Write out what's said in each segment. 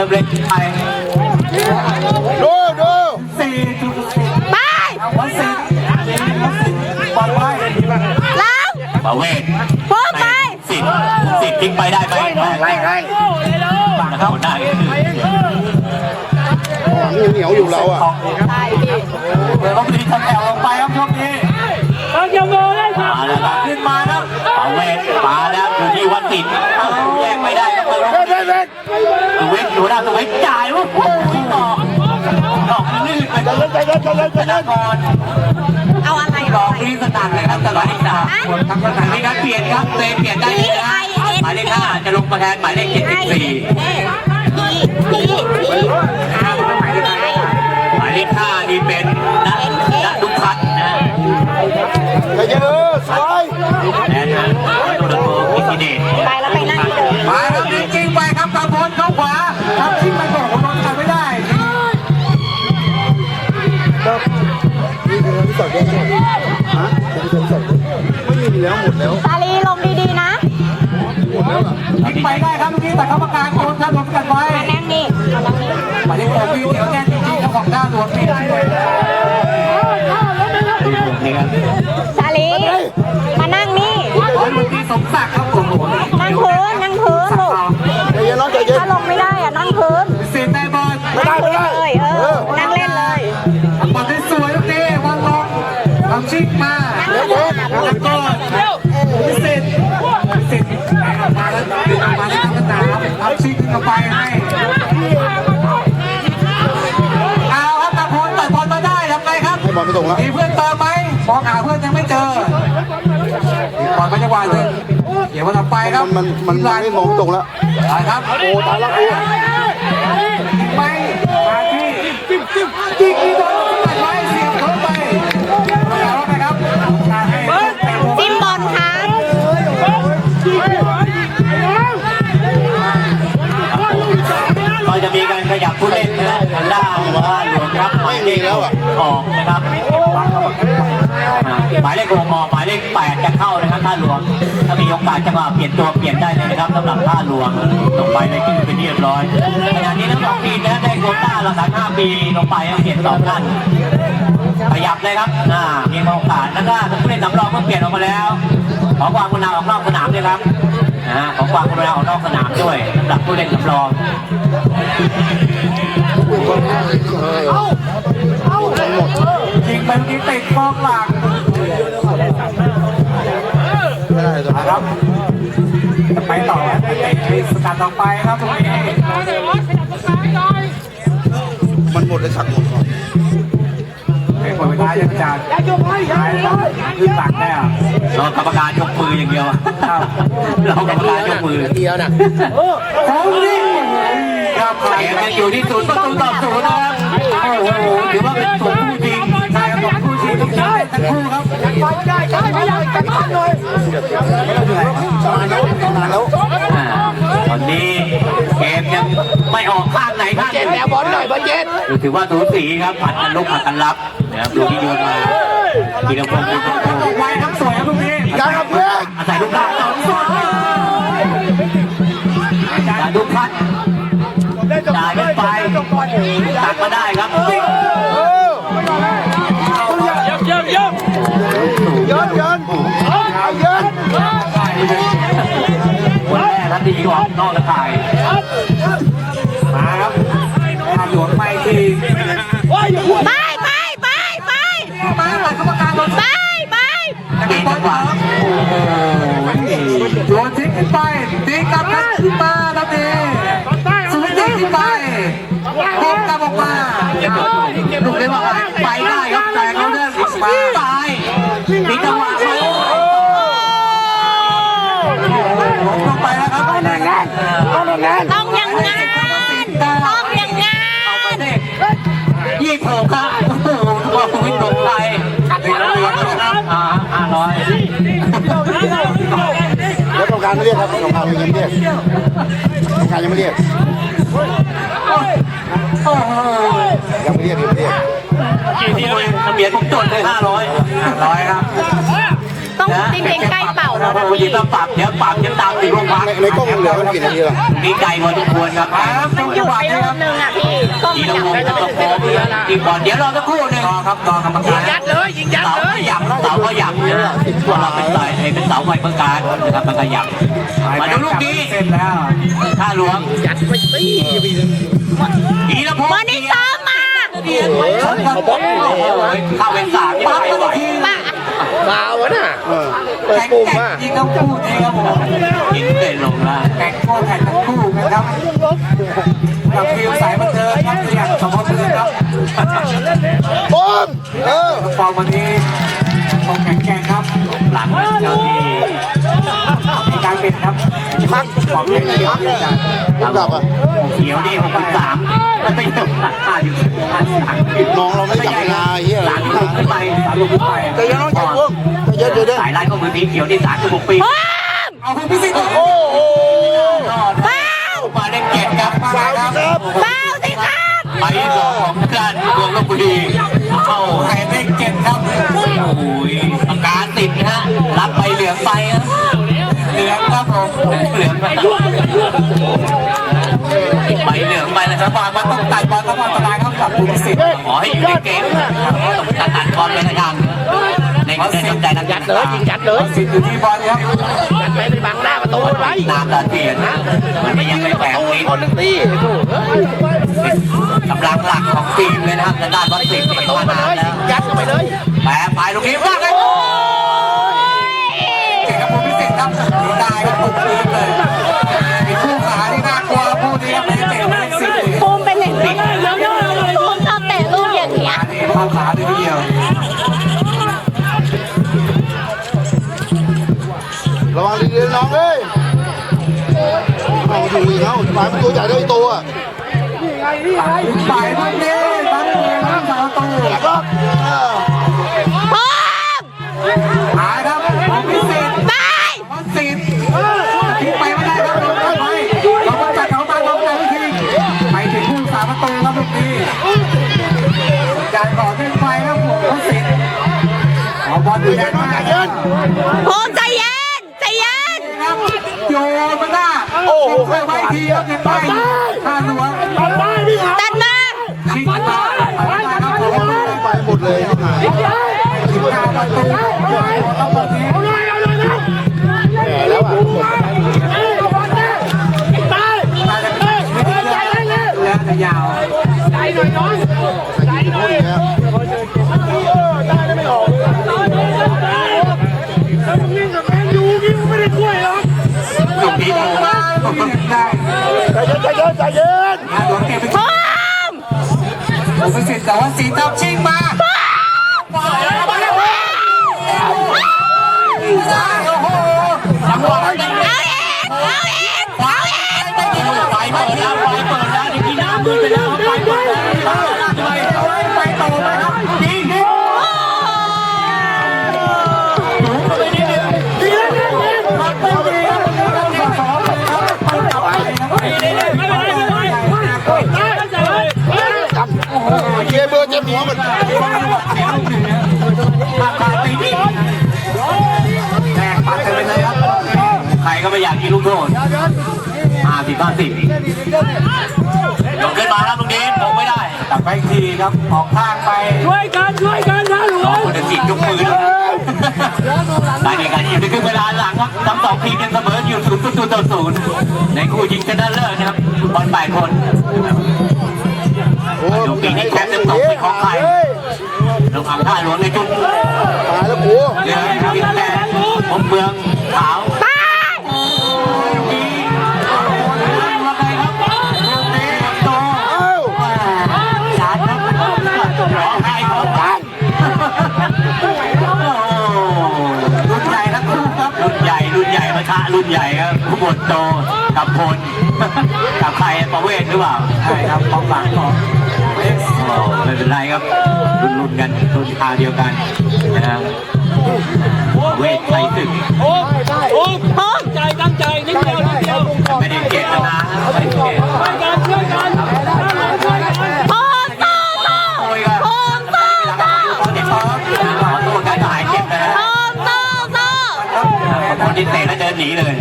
ริ่มเล่นไปดูดูสี่จุดไปวันสี่บอลไว้ล้างบาเวทปุ๊บไปสิบสิบทิ้งไปได้ไหมไล่ไล่นะครับหน้านี่คือเหนียวอยู่เราอะใช่พี่เดี๋ยวต้องรีทันแถวลงไปครับช่วงนี้ตั้งยังโง่ได้ครับมาแล้วครับขึ้นมาครับบาเวทมาแล้วอยู่ที่วัดสิทธิ์แยกไม่ได้ครับ เปิดเด็ดเด็ดเด็ดตัวเวทอยู่หน้าตัวเวทจ่ายว่าโอ้ยต่อดอกลื่นไปใจเย็นใจเย็นใจเย็นใจธเย็นานกรเอาอะไรดอกนี้สนั่นเลยครับตลอดที่สามทั้งสนามมีการเปลี่ยนครับเตะเปลี่ยนได้เลยนะหมายเลขห้าจะลงมาแทนหมายเลขเจ็ดสิบสี่พี่พี่พี่หมายเลขห้านี่เป็นนัทนัทดุพัฒน์นะใจเย็นเออสบาย มีแล้วหมดแล้วซาลีลงดีๆนะหมดแล้วอะยิงไปได้ครับเมื่อกี้แต่กรรมการโดนครับโดนกันไว้มานั่งนี่มานั่งนี่หมายเลขหกวิวเหนียวแน่นจริงๆครับของด้านหลวงนี่นี่ครับซาลีมานั่งนี่ร้อยลูกที่สมศักดิ์ครับผมนั่งพื้นนั่งพื้นลูกใจเย็นน้องใจเย็นถ้าลงไม่ได้อะนั่งพื้นสินได้บอลไม่ได้ ไม่ตรงแล้วมีเพื่อนเติมไหมมองหาเพื่อนยังไม่เจอปล่อยไปจังหวะหนึ่งเดี๋ยววันต่อไปครับมันมันมันไม่มองตรงแล้วไปครับโอ้ตายแล้วกูไปมาที่จิ๊บจิ๊บจิ๊บ ครับหมายเลขออกนะครับหมายเลขหกออกหมายเลขแปดจะเข้านะครับท่าหลวง ถ้ามีโอกาสจะมาเปลี่ยนตัวเปลี่ยนได้เลยนะครับสำหรับท่าหลวงลงไปในที่เป็นที่เรียบร้อยขณะนี้ทั้งสองทีมนะได้โควต้าระดับ5ปีลงไปเปลี่ยนสองท่านขยับเลยครับอ่ามีโอกาสแล้วก็ผู้เล่นสำรองเพิ่งเปลี่ยนออกมาแล้ว ขอความกรุณาออกนอกสนามด้วยครับนะขอความกรุณาออกนอกสนามด้วยสำหรับผู้เล่นสำรอง ยิงไปเมื่อกี้ติดกองหลังนะครับจะไปต่อไปสกัดต่อไปครับตรงนี้มันหมดเลยสักหมดก่อนเป็นผลท้ายยังจานท้ายขึ้นหลังแน่เรากรรมการยกมืออย่างเดียวเรากรรมการยกมือเดียวนะโอ้ยค รับเกมยังอยู่ที่ศูนย์ประตูต่อศูนย์นะครับโอ้โหถือว่าเป็นศูนย์คู่จริงใช่ครับคู่จริงต้องใช้ทั้งคู่ครับไมาแล้วอ่าตอนนี้เกมยังไม่ออกข้างไหนข้างเจ็ดแล้วบอลหน่อยบอลเจ็ดถือว่าสูสีครับผัดกันลุกผัดกันรับนะครับลูกที่โยนมาทีละคนทีละคนไวทั้งสวยครับลูกนี้การกับเพื่อนอาศัยลูกได้ต่อสวยการดูพัด จ่ายกันไปตักมาได้ครับเออเยี่ยมเยี่ยมเยินเยินเอาเยินคนแรกทันทีของนอกตะข่ายมาครับทางหลวงไปทีไปไปไปไป ต้องอย่างงันต้องอย่างงันยี่สิบหกครับโอ้โหว่าคุณวิทย์ตกใจหนึ่งร้อยครับอ่าห้าร้อยการไม่เรียกครับกรรมการยังไม่เรียกกรรมการยังไม่เรียกยังไม่เรียกยังไม่เรียกกี่ทีเลยทะเบียนผมจดเลยห้าร้อยห้าร้อยครับ ต้องจริงๆใกล้เป่าแล้วนะโอ้โหยิพี่งต้องปรับเดี๋ยวปรับจะตามติดโรงพักในในกล้องเหลือมันกี่นาทีละมีไก่พอสมควรครับมันหยุดไปรอบนึงอะพี่ก็ทีมันละจับวงได้ตะโกนทีก่อนเดี๋ยวรอสักครู่หนึ่งรอครับรอกรรมการยัดเลยยิงยัดเลยเสาขยับเสาขยับนะเราเป็นสายเป็นเสาไฟประการนะครับมันขยับมาดูลูกนี้เสร็จแล้วท่าหลวงยัดไปตีอีละพงวันนี้ซ้อมมาเขาบอกเข้าเป็นสามปั๊บไปทีป่ะเออเปิดแข่งปุ่มแข่อะงยิงทั้งคู่นี่ครับผมยิงเตะลงละแข่งคู่แข่งทั้งคู่นะครับกับฟิวสายบันเทิงครับอย่างสมมตินะครับปุ่มเออฟอร์มวันนี้คงแข็งแกร่งครับ หลังเจ้าที่มีการเป็นครับ พักของเล่นเขียวนี่จ้ะผมดับอะเขียวนี่หกสิบสามมันไม่ถึงห้าอยู่ห้าสามน้องเราไม่ได้จับเวลาไอ้เฮียสามลูกขึ้นไปสามลูกขึ้นไปแต่ยังน้องจับปุ่มแต่เยอะเดี๋ยวเดี๋ยวสายไล่ก็มือสีเขียวนี่สามสิบหกปีพร้อมเอาคุณพิสิทธิ์โอ้โหเป้ามาได้เกียรติครับมาครับเป้าสิครับไปสองของการเมืองลบบุรีเข้าใครได้เกียรติครับโอ้ยปากกาติดนะฮะรับไปเหลืองไปนะเห ลืองครับเหลืองไปใบเหลืองไปนะครับบอลมันต้องตัดบอลต้องอันตายครับกับคุณสิทธิ์ขอให้อยู่ในเกมครับต้องตัดตัดบอลไปนะครับในในน้ำใจนักยัดเลยยิงยัดเลยสิทธิ์อยู่ที่บอลครับยัดไปในบังหน้าประตูไว้ตามตาเตียนนะมันไม่ยังไม่แปลงนี้คนหนึ่งตีกำลังหลักของทีมเลยนะครับด้านบอลสิทธิ์ประตูมาแล้วยัดไปเลยแปะไปลูกนี้ว่าไงเนีได้ครับตกพื้นเลยมีคู่ขาที่น่ากลัวคู่นี้ครับไม่เตะไม่สิทธิ์ภูมิเป็นอย่างนี้ภูมิชอบเตะลูกอย่างเงี้ยอันนี้เข้ขาทีเดียวระวังดีๆน้องเอ้ยเอาอยู่อีกแล้วหมายเป็นตัวใหญ่ด้วยตัวฝ่ายพันนี้พันเามประตูครับลูกนี้การก่อขึ้นไปครับผมวัดสิทธิ์ขอบอลดูแลมากครับภูมิใจเย็นใจเย็นโยนมาหน้าโอ้โหไว้ทีครับเก็บไปท่าหลวงตัดมาทิ้งมาไปครับผมไปหมดเลยหายการประตูครับผมนี้แก่แล้วอะ แล้วจะยาวใส่กี่คนเนี่ยลูกนี้มาผมก็ได้ใจเย็นใจเย็นหลวงเก็บไปพร้อมผมเป็นสิทธิ์แต่ว่าสีทับชิงมาโอ้โหจังหวะนี้เอาเองเอาเองขวาไม่ดีไฟเปิดแล้วไฟเปิดแล้วที่น้ำ มือไปแล้วไฟเปิดแล้วไฟไฟต่อไปครับยิงยิงไปนิดเดียวยิงยิงมาเต็มที่ครับยิงสองเลยครับต่อไปครับเกเบอร์เจ็บหัวมันใครก็ไม่อยากกินลูกโทษ สิบห้าสิบยกขึ้นมาครับตรงนี้ผมไม่ได้ตัดไปอีกทีครับออกข้างไปช่วยกันช่วยกันนะหลวสองงคนจะจีบยกมือด้วยการแข่งขันอยู่ในครึ่งเวลาหลังครับทั้งสองทีมยังเสมออยู่ศูนย์ประตูต่อศูนย์ในคู่ยิงชนะเลิศนะครับบอลแปดคนโอ้ดูปีนี้แชมป์จะตกเป็นของใครลงอ่างท่าหลวงในจุดตายแล้วกูเรือพิษแดงผมเมือง กับพลกับใครประเวศหรือเปล่าใช่ครับของหลังของไม่เป็นไรครับรุ่นรุ่นกันรุ่นทาเดียวกันนะครับเวทชัยศึกโอ้โอ้โอ้ใจตั้งใจนิดเดียวนิดเดียวไม่ได้เจตนาไม่ได้เจตนาช่วยกันช่วยกันท่าหลวงช่วยกันโอ้โซ่โซ่อ้ยกันโอ้โซ่โซ่คนที่ซ้อขอตัวกันก็หายเจ็บนะฮะโอ้โซ่โซ่คนที่เตะแล้วเดินหนีเลย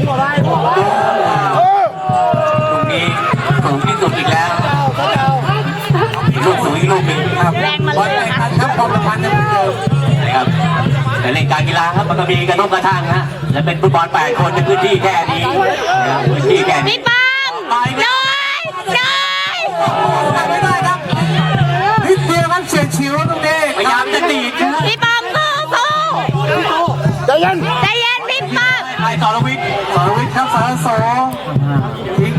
นะคะครับความสัมพันธ์นะครับแต่เล่นการกีฬาครับมันก็มีกระทบกระทั่งนะและเป็นฟุตบอลแปดคนในพื้นที่แค่นี้นะครับพื้นที่แค่นี้พี่ปังน้อยน้อยไม่ได้ครับนิดเดียวมันเฉียดฉิวตรงนี้พยายามจะดีดนะพี่ปังสู้สู้ใจเย็นใจเย็นพี่ปังไอ้สรวิทย์สรวิทย์ครับสารโสทิ้งไปข้าง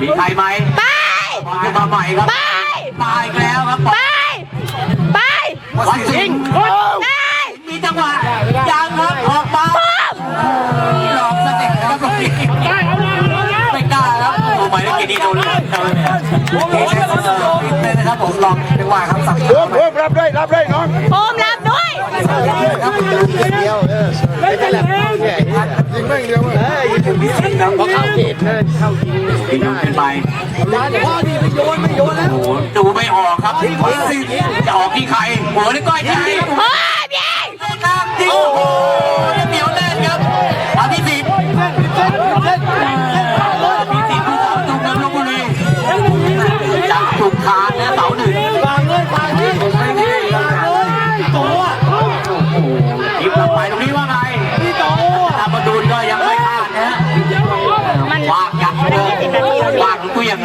มีใครไหมไปมาขึ้นมาใหม่ครับไปมาอีกแล้วครับไปไปวัดสิงห์ได้มีจังหวะยังครับออกมาหลอกสเต็ปครับตรงนี้ไม่กล้าครับโอ้หมายเลขกี่นี่โดนเลยเนี่ยนะครับผมลองจังหวะครับสับเพิ่มเพิ่มรับด้วยรับด้วยน้องโอมรับด้วยครับเดียวเออไม่เป็นไรยิงไม่เดียวเออยิงถึงที่สิงนะเพราะเข้าเขตเลยเข้ายิงยิงขึ้นไปพ่อดีไม่โยนไม่โยนแล้วโอ้โหดูไม่ออกครับวัดสิงห์จะออกที่ใครหัวหรือก้อยที่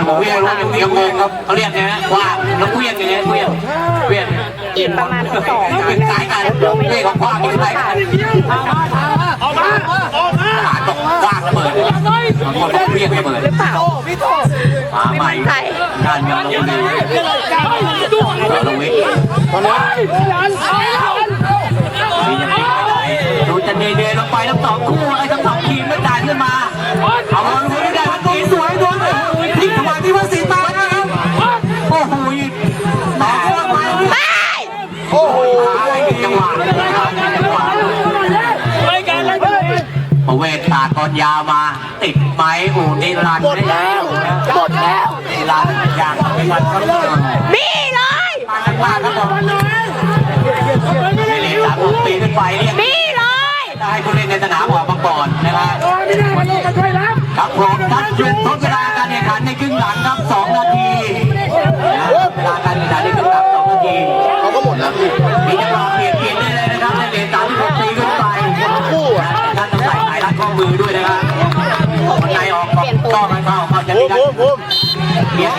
ผมเกี้ยงลูกเกี้ยงงงครับเขาเรียกไงฮะว่างแล้วเกี้ยงยังไงเกี้ยงเกี้ยงอีกประมาณสองเป็นสายกันเรียกของว่างเป็นสายกันออกมาออกมาทหารบอกว่างระเบิดบางคนบอกเกี้ยงระเบิดหรือเปล่าพี่โตมาใหม่การเมืองลงเลยเราวิทย์ตอนนี้มียังติดไม่ได้ดูจะเดยๆลงไปทั้งสองคู่ไอ้ทั้ ประเวศตากอนยามา ติดไม้อูนิรันดร์หมดแล้วหมดแล้วนิรันดร์อย่างนิรันดร์ครับนี่เลยมากันมากครับผมไม่เล่นสามปีขึ้นไปเนี่ยกนี่เลยจะให้ผู้เล่นในสนามหัวมาก่อนนะครับครับผมนัดหยุดทดเวลาการแข่งขัน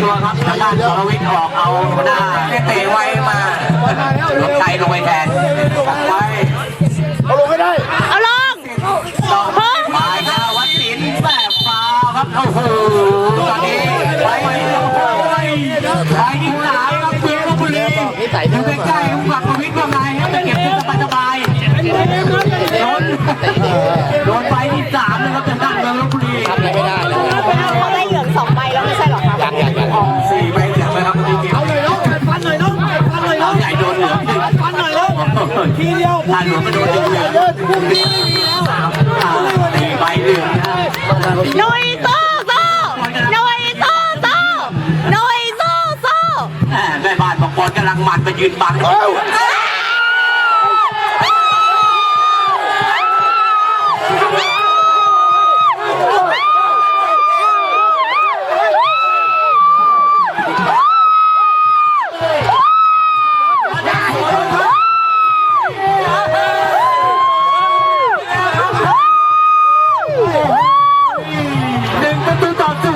ตัวครับทางด้านสรวิทย์ออกเอาหน้าเตะไว้มาลงใจลงไปแทนไป ท่านมาหลวงก็โดนเหลืองสามสี่ใบเหลืองนะหนุยสู้สู้หนุยสู้สู้หนุยสู้สู้แม่บ้านบอกบอลกำลังมันไปยืนบัง หนึ่งประตูต่อศู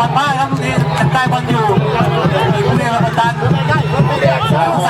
บอลมากครับทุกทีจับได้บอลอยู่มีผู้เล่นมาระดับดั